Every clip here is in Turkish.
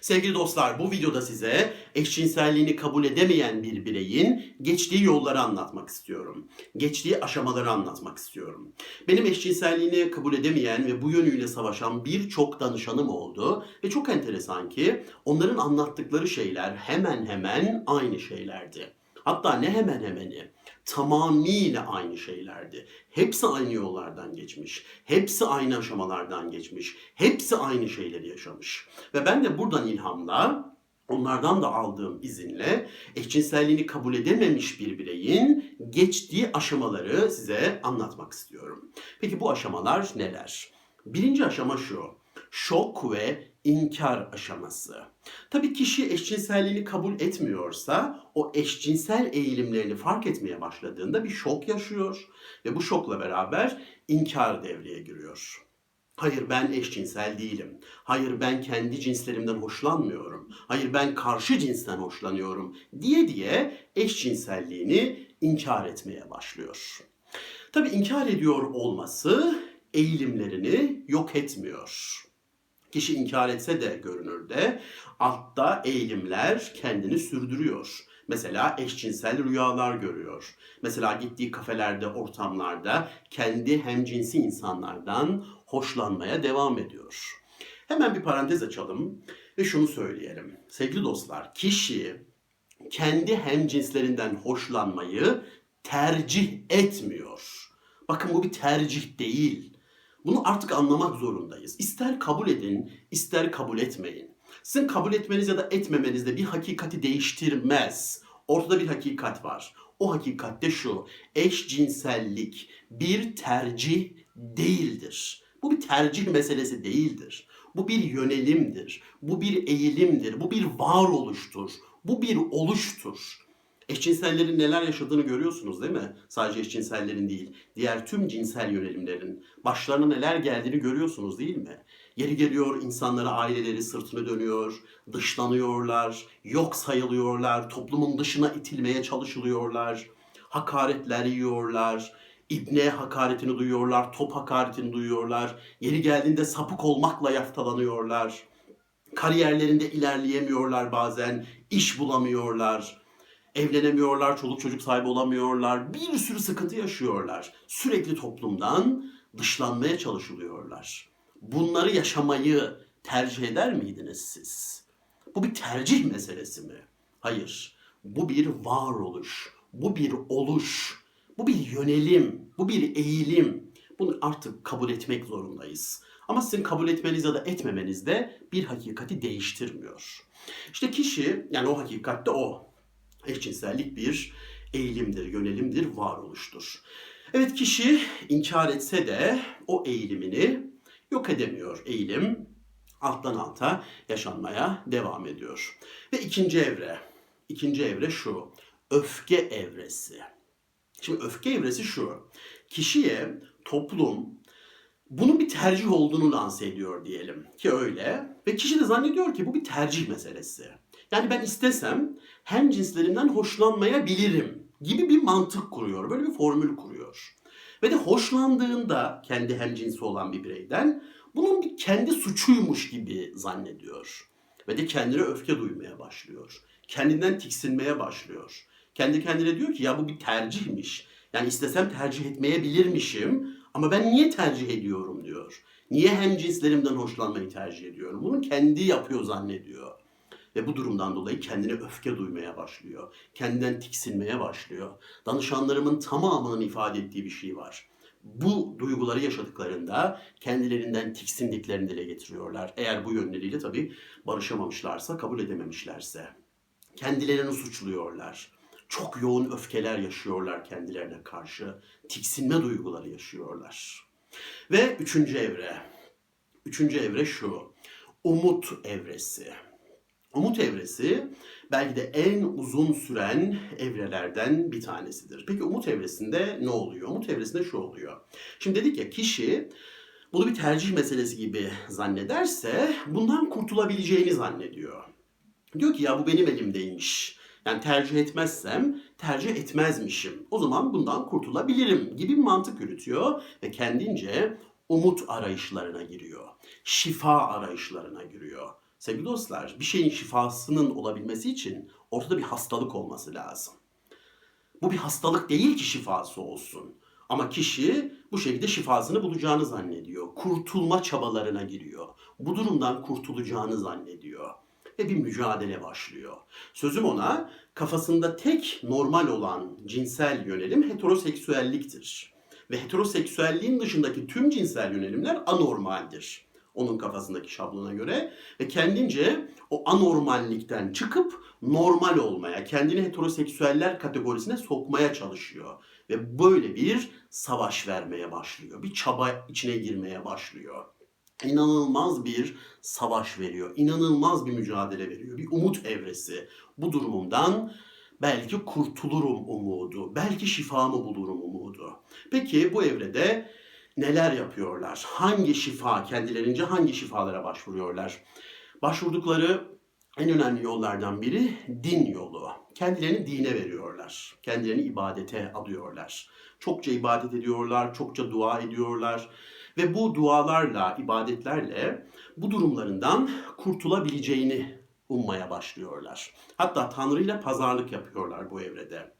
Sevgili dostlar bu videoda size eşcinselliğini kabul edemeyen bir bireyin geçtiği yolları anlatmak istiyorum. Geçtiği aşamaları anlatmak istiyorum. Benim eşcinselliğini kabul edemeyen ve bu yönüyle savaşan birçok danışanım oldu. Ve çok enteresan ki onların anlattıkları şeyler hemen hemen aynı şeylerdi. Hatta ne hemen hemeni tamamıyla aynı şeylerdi. Hepsi aynı yollardan geçmiş. Hepsi aynı aşamalardan geçmiş. Hepsi aynı şeyleri yaşamış. Ve ben de buradan ilhamla onlardan da aldığım izinle eşcinselliğini kabul edememiş bir bireyin geçtiği aşamaları size anlatmak istiyorum. Peki bu aşamalar neler? Birinci aşama şu. Şok ve inkar aşaması. Tabii kişi eşcinselliğini kabul etmiyorsa o eşcinsel eğilimlerini fark etmeye başladığında bir şok yaşıyor ve bu şokla beraber inkar devreye giriyor. Hayır ben eşcinsel değilim. Hayır ben kendi cinslerimden hoşlanmıyorum. Hayır ben karşı cinsten hoşlanıyorum diye diye eşcinselliğini inkar etmeye başlıyor. Tabii inkar ediyor olması eğilimlerini yok etmiyor. Kişi inkar etse de görünürde altta eğilimler kendini sürdürüyor. Mesela eşcinsel rüyalar görüyor. Mesela gittiği kafelerde, ortamlarda kendi hemcinsi insanlardan hoşlanmaya devam ediyor. Hemen bir parantez açalım ve şunu söyleyelim. Sevgili dostlar, kişi kendi hemcinslerinden hoşlanmayı tercih etmiyor. Bakın bu bir tercih değil. Bunu artık anlamak zorundayız. İster kabul edin, ister kabul etmeyin. Sizin kabul etmeniz ya da etmemeniz de bir hakikati değiştirmez. Ortada bir hakikat var. O hakikatte şu. Eşcinsellik bir tercih değildir. Bu bir tercih meselesi değildir. Bu bir yönelimdir. Bu bir eğilimdir. Bu bir varoluştur. Bu bir oluştur. Eşcinsellerin neler yaşadığını görüyorsunuz değil mi? Sadece eşcinsellerin değil, diğer tüm cinsel yönelimlerin başlarına neler geldiğini görüyorsunuz değil mi? Yeri geliyor insanlara aileleri sırtını dönüyor, dışlanıyorlar, yok sayılıyorlar, toplumun dışına itilmeye çalışılıyorlar, hakaretler yiyorlar, İbne hakaretini duyuyorlar, top hakaretini duyuyorlar, yeri geldiğinde sapık olmakla yaftalanıyorlar, kariyerlerinde ilerleyemiyorlar bazen, iş bulamıyorlar, evlenemiyorlar, çoluk çocuk sahibi olamıyorlar, bir sürü sıkıntı yaşıyorlar. Sürekli toplumdan dışlanmaya çalışılıyorlar. Bunları yaşamayı tercih eder miydiniz siz? Bu bir tercih meselesi mi? Hayır. Bu bir varoluş, bu bir oluş, bu bir yönelim, bu bir eğilim. Bunu artık kabul etmek zorundayız. Ama sizin kabul etmeniz ya da etmemeniz de bir hakikati değiştirmiyor. İşte kişi, yani o hakikatte o. Eşcinsellik bir eğilimdir, yönelimdir, varoluştur. Evet kişi inkar etse de o eğilimini yok edemiyor. Eğilim alttan alta yaşanmaya devam ediyor. Ve ikinci evre, ikinci evre şu, öfke evresi. Şimdi öfke evresi şu, kişiye toplum bunun bir tercih olduğunu lanse ediyor diyelim ki öyle ve kişi de zannediyor ki bu bir tercih meselesi. Yani ben istesem hem cinslerimden hoşlanmayabilirim gibi bir mantık kuruyor. Böyle bir formül kuruyor. Ve de hoşlandığında kendi hem cinsi olan bir bireyden bunun bir kendi suçuymuş gibi zannediyor. Ve de kendine öfke duymaya başlıyor. Kendinden tiksinmeye başlıyor. Kendi kendine diyor ki ya bu bir tercihmiş. Yani istesem tercih etmeyebilirmişim ama ben niye tercih ediyorum diyor. Niye hem cinslerimden hoşlanmayı tercih ediyorum? Bunu kendi yapıyor zannediyor. Ve bu durumdan dolayı kendine öfke duymaya başlıyor. Kendinden tiksinmeye başlıyor. Danışanlarımın tamamının ifade ettiği bir şey var. Bu duyguları yaşadıklarında kendilerinden tiksindiklerini dile getiriyorlar. Eğer bu yönleriyle tabii barışamamışlarsa, kabul edememişlerse. Kendilerini suçluyorlar. Çok yoğun öfkeler yaşıyorlar kendilerine karşı. Tiksinme duyguları yaşıyorlar. Ve üçüncü evre. Üçüncü evre şu. Umut evresi. Umut evresi belki de en uzun süren evrelerden bir tanesidir. Peki umut evresinde ne oluyor? Umut evresinde şu oluyor. Şimdi dedik ya kişi bunu bir tercih meselesi gibi zannederse bundan kurtulabileceğini zannediyor. Diyor ki ya bu benim elimdeymiş. Yani tercih etmezsem tercih etmezmişim. O zaman bundan kurtulabilirim gibi bir mantık yürütüyor ve kendince umut arayışlarına giriyor. Şifa arayışlarına giriyor. Sevgili dostlar, bir şeyin şifasının olabilmesi için ortada bir hastalık olması lazım. Bu bir hastalık değil ki şifası olsun. Ama kişi bu şekilde şifasını bulacağını zannediyor. Kurtulma çabalarına giriyor. Bu durumdan kurtulacağını zannediyor. Ve bir mücadele başlıyor. Sözüm ona kafasında tek normal olan cinsel yönelim heteroseksüelliktir. Ve heteroseksüelliğin dışındaki tüm cinsel yönelimler anormaldir. Onun kafasındaki şablona göre ve kendince o anormallikten çıkıp normal olmaya, kendini heteroseksüeller kategorisine sokmaya çalışıyor. Ve böyle bir savaş vermeye başlıyor. Bir çaba içine girmeye başlıyor. İnanılmaz bir savaş veriyor. inanılmaz bir mücadele veriyor. Bir umut evresi. Bu durumumdan belki kurtulurum umudu. Belki şifamı bulurum umudu. Peki bu evrede neler yapıyorlar? Hangi şifa kendilerince hangi şifalara başvuruyorlar? Başvurdukları en önemli yollardan biri din yolu. Kendilerini dine veriyorlar. Kendilerini ibadete adıyorlar. Çokça ibadet ediyorlar, çokça dua ediyorlar ve bu dualarla, ibadetlerle bu durumlarından kurtulabileceğini ummaya başlıyorlar. Hatta Tanrı ile pazarlık yapıyorlar bu evrede.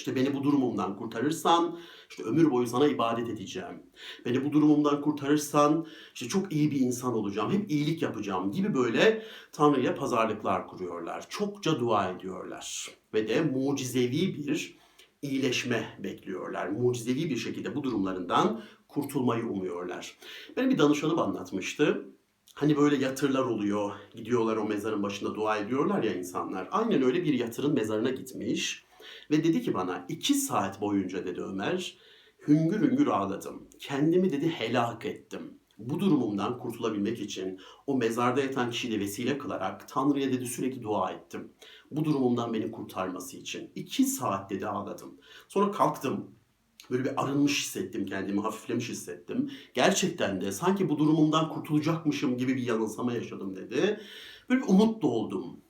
İşte beni bu durumumdan kurtarırsan işte ömür boyu sana ibadet edeceğim. Beni bu durumumdan kurtarırsan işte çok iyi bir insan olacağım. Hep iyilik yapacağım gibi böyle Tanrı ile pazarlıklar kuruyorlar. Çokça dua ediyorlar. Ve de mucizevi bir iyileşme bekliyorlar. Mucizevi bir şekilde bu durumlarından kurtulmayı umuyorlar. Benim bir danışanım anlatmıştı. Hani böyle yatırlar oluyor. Gidiyorlar o mezarın başında dua ediyorlar ya insanlar. Aynen öyle bir yatırın mezarına gitmiş. Ve dedi ki bana iki saat boyunca dedi Ömer hüngür hüngür ağladım. Kendimi dedi helak ettim. Bu durumumdan kurtulabilmek için o mezarda yatan kişiyle vesile kılarak Tanrı'ya dedi sürekli dua ettim. Bu durumumdan beni kurtarması için. iki saat dedi ağladım. Sonra kalktım. Böyle bir arınmış hissettim kendimi, hafiflemiş hissettim. Gerçekten de sanki bu durumumdan kurtulacakmışım gibi bir yanılsama yaşadım dedi. Böyle bir umut doldum.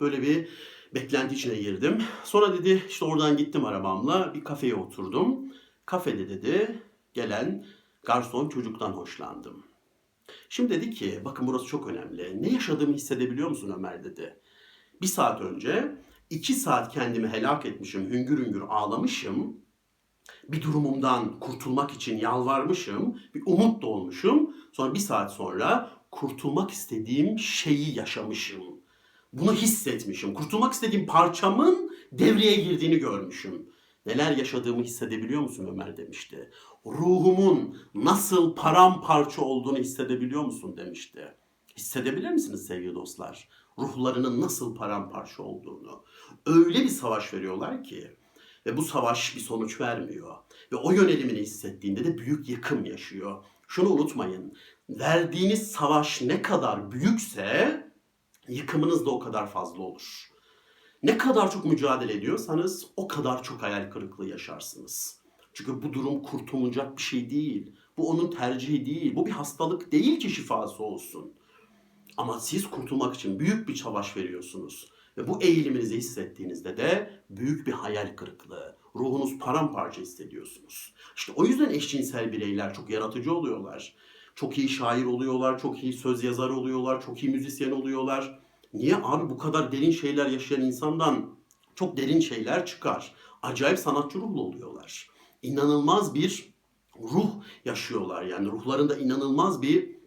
Böyle bir beklenti içine girdim. Sonra dedi işte oradan gittim arabamla bir kafeye oturdum. Kafede dedi gelen garson çocuktan hoşlandım. Şimdi dedi ki bakın burası çok önemli. Ne yaşadığımı hissedebiliyor musun Ömer dedi. Bir saat önce iki saat kendimi helak etmişim, hüngür hüngür ağlamışım. Bir durumumdan kurtulmak için yalvarmışım, bir umut dolmuşum. Sonra bir saat sonra kurtulmak istediğim şeyi yaşamışım. Bunu hissetmişim. Kurtulmak istediğim parçamın devreye girdiğini görmüşüm. Neler yaşadığımı hissedebiliyor musun Ömer demişti. Ruhumun nasıl paramparça olduğunu hissedebiliyor musun demişti. Hissedebilir misiniz sevgili dostlar? Ruhlarının nasıl paramparça olduğunu. Öyle bir savaş veriyorlar ki ve bu savaş bir sonuç vermiyor. Ve o yönelimini hissettiğinde de büyük yıkım yaşıyor. Şunu unutmayın. Verdiğiniz savaş ne kadar büyükse yıkımınız da o kadar fazla olur. Ne kadar çok mücadele ediyorsanız o kadar çok hayal kırıklığı yaşarsınız. Çünkü bu durum kurtulacak bir şey değil. Bu onun tercihi değil. Bu bir hastalık değil ki şifası olsun. Ama siz kurtulmak için büyük bir savaş veriyorsunuz. Ve bu eğiliminizi hissettiğinizde de büyük bir hayal kırıklığı, ruhunuz paramparça hissediyorsunuz. İşte o yüzden eşcinsel bireyler çok yaratıcı oluyorlar. Çok iyi şair oluyorlar, çok iyi söz yazarı oluyorlar, çok iyi müzisyen oluyorlar. Niye abi bu kadar derin şeyler yaşayan insandan çok derin şeyler çıkar. Acayip sanatçı ruhlu oluyorlar. İnanılmaz bir ruh yaşıyorlar. Yani ruhlarında inanılmaz bir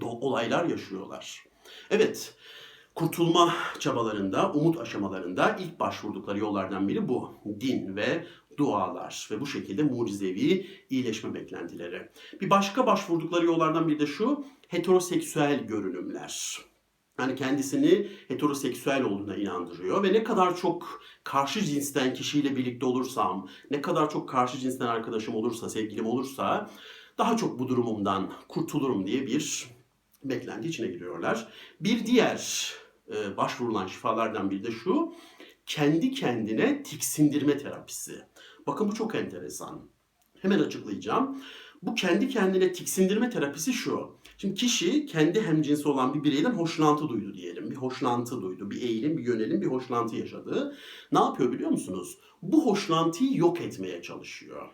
olaylar yaşıyorlar. Evet, kurtulma çabalarında, umut aşamalarında ilk başvurdukları yollardan biri bu. Din ve dualar ve bu şekilde mucizevi iyileşme beklentileri. Bir başka başvurdukları yollardan biri de şu, heteroseksüel görünümler. Yani kendisini heteroseksüel olduğuna inandırıyor ve ne kadar çok karşı cinsten kişiyle birlikte olursam, ne kadar çok karşı cinsten arkadaşım olursa, sevgilim olursa daha çok bu durumumdan kurtulurum diye bir beklenti içine giriyorlar. Bir diğer e, başvurulan şifalardan biri de şu, kendi kendine tiksindirme terapisi. Bakın bu çok enteresan. Hemen açıklayacağım. Bu kendi kendine tiksindirme terapisi şu. Şimdi kişi kendi hemcinsi olan bir bireyden hoşlantı duydu diyelim. Bir hoşlantı duydu. Bir eğilim, bir yönelim, bir hoşlantı yaşadı. Ne yapıyor biliyor musunuz? Bu hoşlantıyı yok etmeye çalışıyor.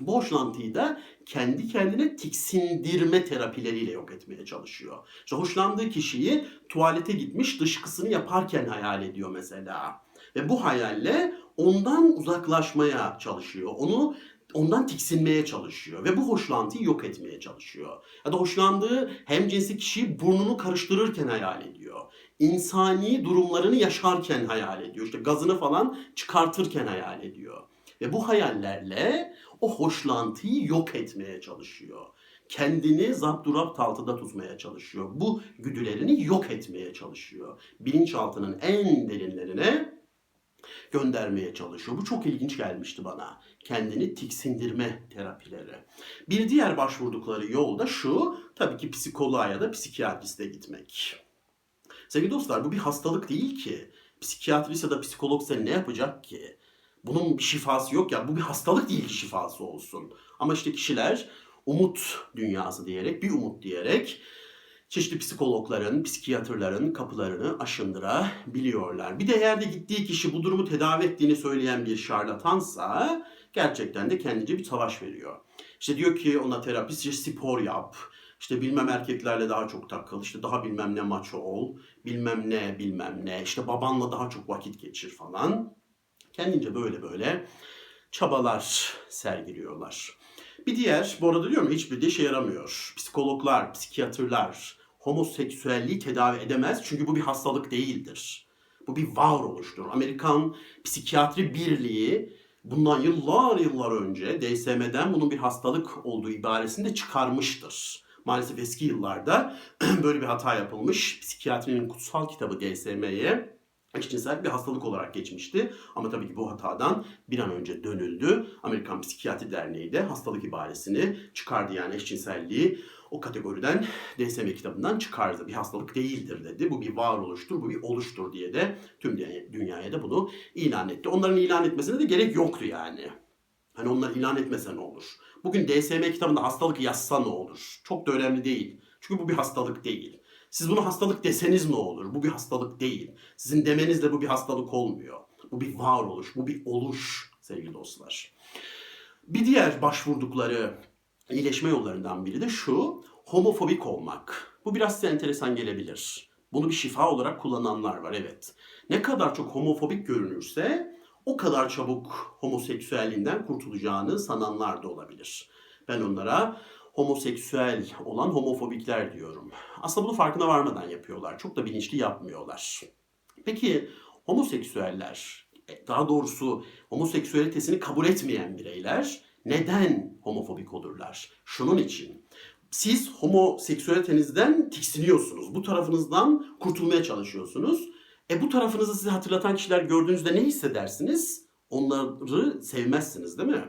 Bu hoşlantıyı da kendi kendine tiksindirme terapileriyle yok etmeye çalışıyor. İşte hoşlandığı kişiyi tuvalete gitmiş dışkısını yaparken hayal ediyor mesela. Ve bu hayalle ondan uzaklaşmaya çalışıyor. Onu ondan tiksinmeye çalışıyor ve bu hoşlantıyı yok etmeye çalışıyor. Ya da hoşlandığı hem cinsi kişiyi burnunu karıştırırken hayal ediyor. İnsani durumlarını yaşarken hayal ediyor. İşte gazını falan çıkartırken hayal ediyor. Ve bu hayallerle o hoşlantıyı yok etmeye çalışıyor. Kendini zapturapt altında tutmaya çalışıyor. Bu güdülerini yok etmeye çalışıyor. Bilinçaltının en derinlerine göndermeye çalışıyor. Bu çok ilginç gelmişti bana. Kendini tiksindirme terapileri. Bir diğer başvurdukları yol da şu, tabii ki psikoloğa ya da psikiyatriste gitmek. Sevgili dostlar bu bir hastalık değil ki. Psikiyatrist ya da psikolog size ne yapacak ki? Bunun bir şifası yok ya. Bu bir hastalık değil ki şifası olsun. Ama işte kişiler umut dünyası diyerek, bir umut diyerek çeşitli psikologların, psikiyatrların kapılarını aşındırabiliyorlar. Bir de eğer de gittiği kişi bu durumu tedavi ettiğini söyleyen bir şarlatansa gerçekten de kendince bir savaş veriyor. İşte diyor ki ona terapist işte spor yap, işte bilmem erkeklerle daha çok takıl, işte daha bilmem ne maço ol, bilmem ne bilmem ne, işte babanla daha çok vakit geçir falan. Kendince böyle böyle çabalar sergiliyorlar. Bir diğer, bu arada diyorum hiçbir de işe yaramıyor. Psikologlar, psikiyatrlar homoseksüelliği tedavi edemez çünkü bu bir hastalık değildir. Bu bir varoluştur. Amerikan Psikiyatri Birliği bundan yıllar yıllar önce DSM'den bunun bir hastalık olduğu ibaresini de çıkarmıştır. Maalesef eski yıllarda böyle bir hata yapılmış. Psikiyatrinin kutsal kitabı DSM'ye eşcinsel bir hastalık olarak geçmişti. Ama tabii ki bu hatadan bir an önce dönüldü. Amerikan Psikiyatri Derneği de hastalık ibaresini çıkardı. Yani eşcinselliği o kategoriden DSM kitabından çıkardı. Bir hastalık değildir dedi. Bu bir varoluştur, bu bir oluştur diye de tüm dünyaya da bunu ilan etti. Onların ilan etmesine de gerek yoktu yani. Hani onlar ilan etmese ne olur? Bugün DSM kitabında hastalık yazsa ne olur? Çok da önemli değil. Çünkü bu bir hastalık değil. Siz bunu hastalık deseniz ne olur? Bu bir hastalık değil. Sizin demenizle bu bir hastalık olmuyor. Bu bir varoluş, bu bir oluş sevgili dostlar. Bir diğer başvurdukları iyileşme yollarından biri de şu, homofobik olmak. Bu biraz size enteresan gelebilir. Bunu bir şifa olarak kullananlar var evet. Ne kadar çok homofobik görünürse o kadar çabuk homoseksüelliğinden kurtulacağını sananlar da olabilir. Ben onlara homoseksüel olan homofobikler diyorum. Aslında bunu farkına varmadan yapıyorlar. Çok da bilinçli yapmıyorlar. Peki homoseksüeller, e, daha doğrusu homoseksüelitesini kabul etmeyen bireyler neden homofobik olurlar? Şunun için. Siz homoseksüelitenizden tiksiniyorsunuz. Bu tarafınızdan kurtulmaya çalışıyorsunuz. E bu tarafınızı size hatırlatan kişiler gördüğünüzde ne hissedersiniz? Onları sevmezsiniz değil mi?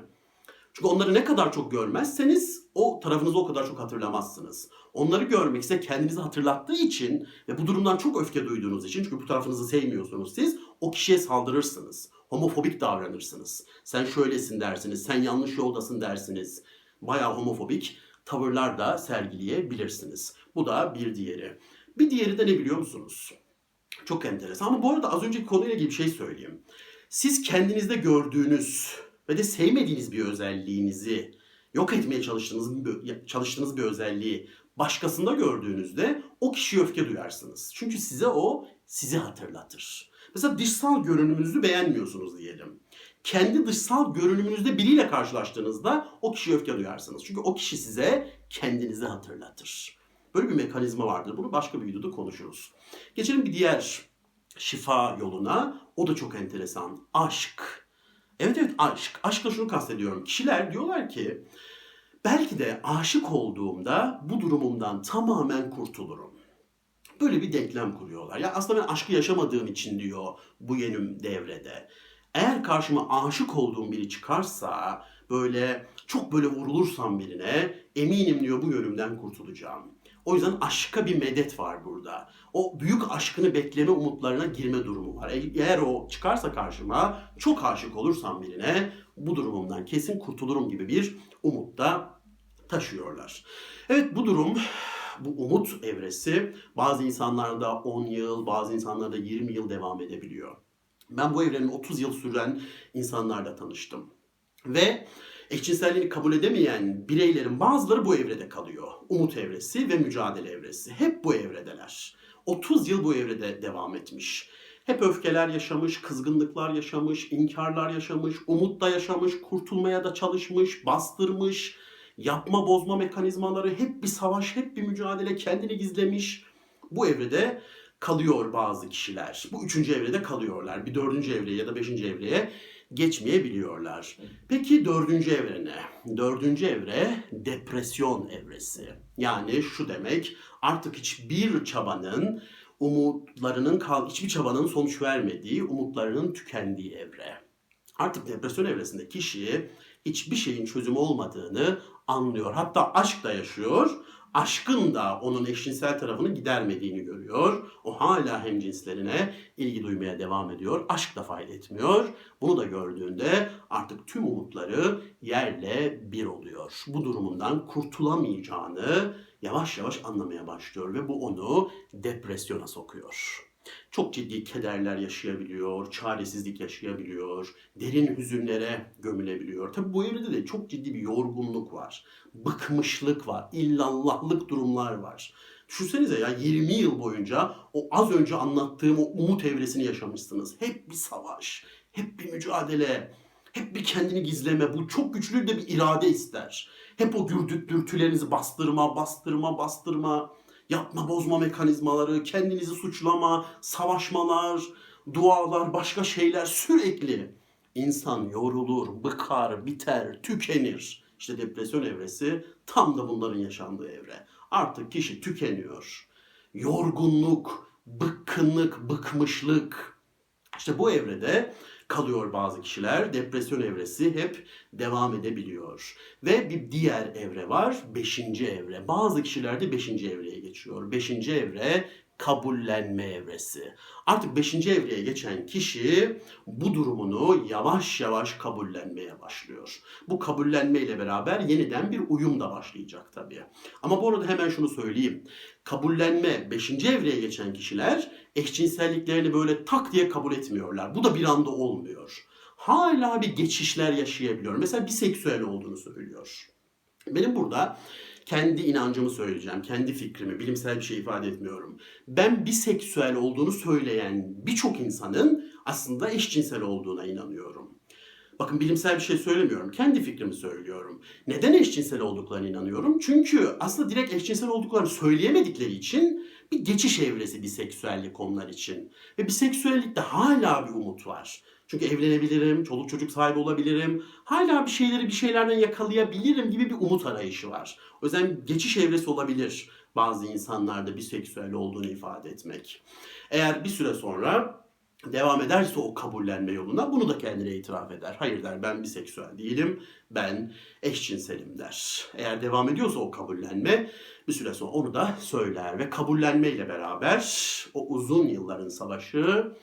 Çünkü onları ne kadar çok görmezseniz o tarafınızı o kadar çok hatırlamazsınız. Onları görmek ise kendinizi hatırlattığı için ve bu durumdan çok öfke duyduğunuz için çünkü bu tarafınızı sevmiyorsunuz siz o kişiye saldırırsınız. Homofobik davranırsınız. Sen şöylesin dersiniz, sen yanlış yoldasın dersiniz. Bayağı homofobik tavırlar da sergileyebilirsiniz. Bu da bir diğeri. Bir diğeri de ne biliyor musunuz? Çok enteresan ama bu arada az önceki konuyla ilgili bir şey söyleyeyim. Siz kendinizde gördüğünüz ve de sevmediğiniz bir özelliğinizi yok etmeye çalıştığınız bir, çalıştığınız bir özelliği başkasında gördüğünüzde o kişiye öfke duyarsınız. Çünkü size o sizi hatırlatır. Mesela dışsal görünümünüzü beğenmiyorsunuz diyelim. Kendi dışsal görünümünüzde biriyle karşılaştığınızda o kişiye öfke duyarsınız. Çünkü o kişi size kendinizi hatırlatır. Böyle bir mekanizma vardır. Bunu başka bir videoda konuşuruz. Geçelim bir diğer şifa yoluna. O da çok enteresan. Aşk. Evet evet aşk. Aşkla şunu kastediyorum. Kişiler diyorlar ki belki de aşık olduğumda bu durumumdan tamamen kurtulurum. Böyle bir denklem kuruyorlar. Ya aslında ben aşkı yaşamadığım için diyor bu yenim devrede. Eğer karşıma aşık olduğum biri çıkarsa böyle çok böyle vurulursam birine eminim diyor bu yönümden kurtulacağım. O yüzden aşka bir medet var burada. O büyük aşkını bekleme umutlarına girme durumu var. Eğer o çıkarsa karşıma çok aşık olursam birine bu durumumdan kesin kurtulurum gibi bir umut da taşıyorlar. Evet bu durum bu umut evresi bazı insanlarda 10 yıl, bazı insanlarda 20 yıl devam edebiliyor. Ben bu evrenin 30 yıl süren insanlarla tanıştım. Ve Eşcinselliğini kabul edemeyen bireylerin bazıları bu evrede kalıyor. Umut evresi ve mücadele evresi. Hep bu evredeler. 30 yıl bu evrede devam etmiş. Hep öfkeler yaşamış, kızgınlıklar yaşamış, inkarlar yaşamış, umut da yaşamış, kurtulmaya da çalışmış, bastırmış, yapma bozma mekanizmaları, hep bir savaş, hep bir mücadele, kendini gizlemiş. Bu evrede kalıyor bazı kişiler. Bu üçüncü evrede kalıyorlar. Bir dördüncü evreye ya da beşinci evreye geçmeyebiliyorlar. Peki dördüncü evre ne? Dördüncü evre depresyon evresi. Yani şu demek artık hiçbir çabanın umutlarının kal hiçbir çabanın sonuç vermediği, umutlarının tükendiği evre. Artık depresyon evresinde kişi hiçbir şeyin çözümü olmadığını anlıyor. Hatta aşk da yaşıyor. Aşkın da onun eşcinsel tarafını gidermediğini görüyor. O hala hemcinslerine ilgi duymaya devam ediyor. Aşk da fayda etmiyor. Bunu da gördüğünde artık tüm umutları yerle bir oluyor. Bu durumundan kurtulamayacağını yavaş yavaş anlamaya başlıyor ve bu onu depresyona sokuyor. Çok ciddi kederler yaşayabiliyor, çaresizlik yaşayabiliyor, derin hüzünlere gömülebiliyor. Tabi bu evrede de çok ciddi bir yorgunluk var, bıkmışlık var, illallahlık durumlar var. Düşünsenize ya 20 yıl boyunca o az önce anlattığım o umut evresini yaşamışsınız. Hep bir savaş, hep bir mücadele, hep bir kendini gizleme. Bu çok güçlü de bir irade ister. Hep o gürdük dürtülerinizi bastırma, bastırma, bastırma. Yapma bozma mekanizmaları, kendinizi suçlama, savaşmalar, dualar, başka şeyler sürekli. İnsan yorulur, bıkar, biter, tükenir. İşte depresyon evresi tam da bunların yaşandığı evre. Artık kişi tükeniyor. Yorgunluk, bıkkınlık, bıkmışlık. İşte bu evrede kalıyor bazı kişiler. Depresyon evresi hep devam edebiliyor. Ve bir diğer evre var. Beşinci evre. Bazı kişiler de beşinci evreye geçiyor. Beşinci evre kabullenme evresi. Artık beşinci evreye geçen kişi bu durumunu yavaş yavaş kabullenmeye başlıyor. Bu kabullenmeyle beraber yeniden bir uyum da başlayacak tabii. Ama bu arada hemen şunu söyleyeyim. Kabullenme, beşinci evreye geçen kişiler eşcinselliklerini böyle tak diye kabul etmiyorlar. Bu da bir anda olmuyor. Hala bir geçişler yaşayabiliyor. Mesela biseksüel olduğunu söylüyor. Benim burada kendi inancımı söyleyeceğim, kendi fikrimi, bilimsel bir şey ifade etmiyorum. Ben biseksüel olduğunu söyleyen birçok insanın aslında eşcinsel olduğuna inanıyorum. Bakın bilimsel bir şey söylemiyorum. Kendi fikrimi söylüyorum. Neden eşcinsel olduklarına inanıyorum? Çünkü aslında direkt eşcinsel olduklarını söyleyemedikleri için bir geçiş evresi biseksüellik onlar için. Ve biseksüellikte hala bir umut var. Çünkü evlenebilirim, çoluk çocuk sahibi olabilirim. Hala bir şeyleri bir şeylerden yakalayabilirim gibi bir umut arayışı var. O yüzden geçiş evresi olabilir bazı insanlarda biseksüel olduğunu ifade etmek. Eğer bir süre sonra devam ederse o kabullenme yoluna bunu da kendine itiraf eder. Hayır der ben biseksüel değilim, ben eşcinselim der. Eğer devam ediyorsa o kabullenme bir süre sonra onu da söyler ve kabullenmeyle beraber o uzun yılların savaşı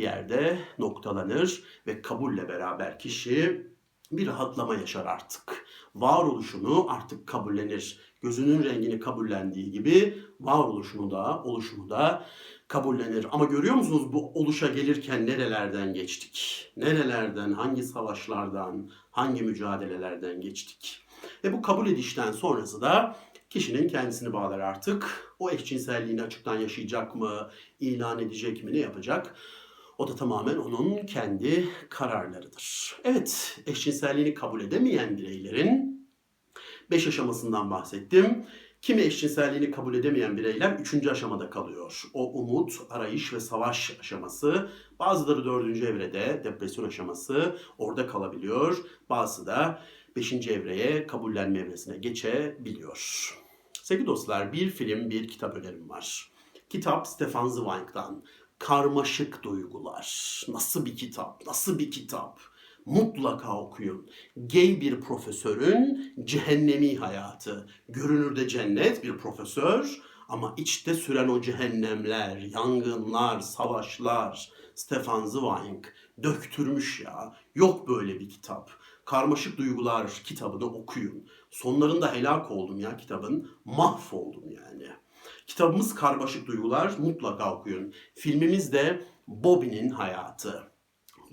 bir yerde noktalanır ve kabulle beraber kişi bir rahatlama yaşar artık. Varoluşunu artık kabullenir. Gözünün rengini kabullendiği gibi varoluşunu da, oluşumu da kabullenir. Ama görüyor musunuz bu oluşa gelirken nerelerden geçtik? Nerelerden, hangi savaşlardan, hangi mücadelelerden geçtik? Ve bu kabul edişten sonrası da kişinin kendisini bağlar artık. O eşcinselliğini açıktan yaşayacak mı, ilan edecek mi, ne yapacak? O da tamamen onun kendi kararlarıdır. Evet, eşcinselliğini kabul edemeyen bireylerin beş aşamasından bahsettim. Kimi eşcinselliğini kabul edemeyen bireyler üçüncü aşamada kalıyor. O umut, arayış ve savaş aşaması. Bazıları dördüncü evrede, depresyon aşaması orada kalabiliyor. Bazısı da beşinci evreye, kabullenme evresine geçebiliyor. Sevgili dostlar, bir film, bir kitap önerim var. Kitap Stefan Zweig'dan. Karmaşık Duygular. Nasıl bir kitap? Nasıl bir kitap? Mutlaka okuyun. Gay bir profesörün cehennemi hayatı. Görünürde cennet bir profesör ama içte süren o cehennemler, yangınlar, savaşlar. Stefan Zweig döktürmüş ya. Yok böyle bir kitap. Karmaşık Duygular kitabını okuyun. Sonlarında helak oldum ya kitabın. Mahvoldum yani. Kitabımız Karmaşık Duygular mutlaka okuyun. Filmimiz de Bobby'nin hayatı.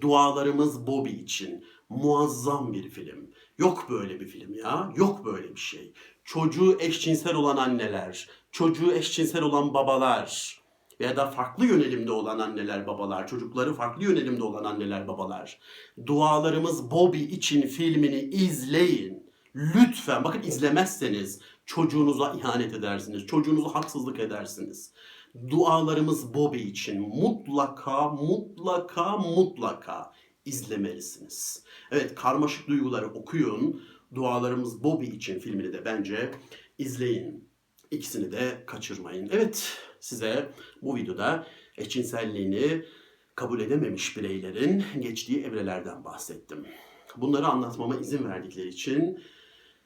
Dualarımız Bobby için muazzam bir film. Yok böyle bir film ya. Yok böyle bir şey. Çocuğu eşcinsel olan anneler, çocuğu eşcinsel olan babalar veya da farklı yönelimde olan anneler babalar, çocukları farklı yönelimde olan anneler babalar. Dualarımız Bobby için filmini izleyin. Lütfen bakın izlemezseniz çocuğunuza ihanet edersiniz. Çocuğunuza haksızlık edersiniz. Dualarımız Bobby için mutlaka mutlaka mutlaka izlemelisiniz. Evet karmaşık duyguları okuyun. Dualarımız Bobby için filmini de bence izleyin. İkisini de kaçırmayın. Evet size bu videoda eşcinselliğini kabul edememiş bireylerin geçtiği evrelerden bahsettim. Bunları anlatmama izin verdikleri için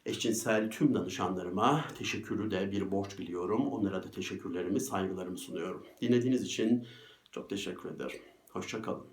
eşcinsel tüm danışanlarıma teşekkürü de bir borç biliyorum. Onlara da teşekkürlerimi, saygılarımı sunuyorum. Dinlediğiniz için çok teşekkür ederim. Hoşçakalın.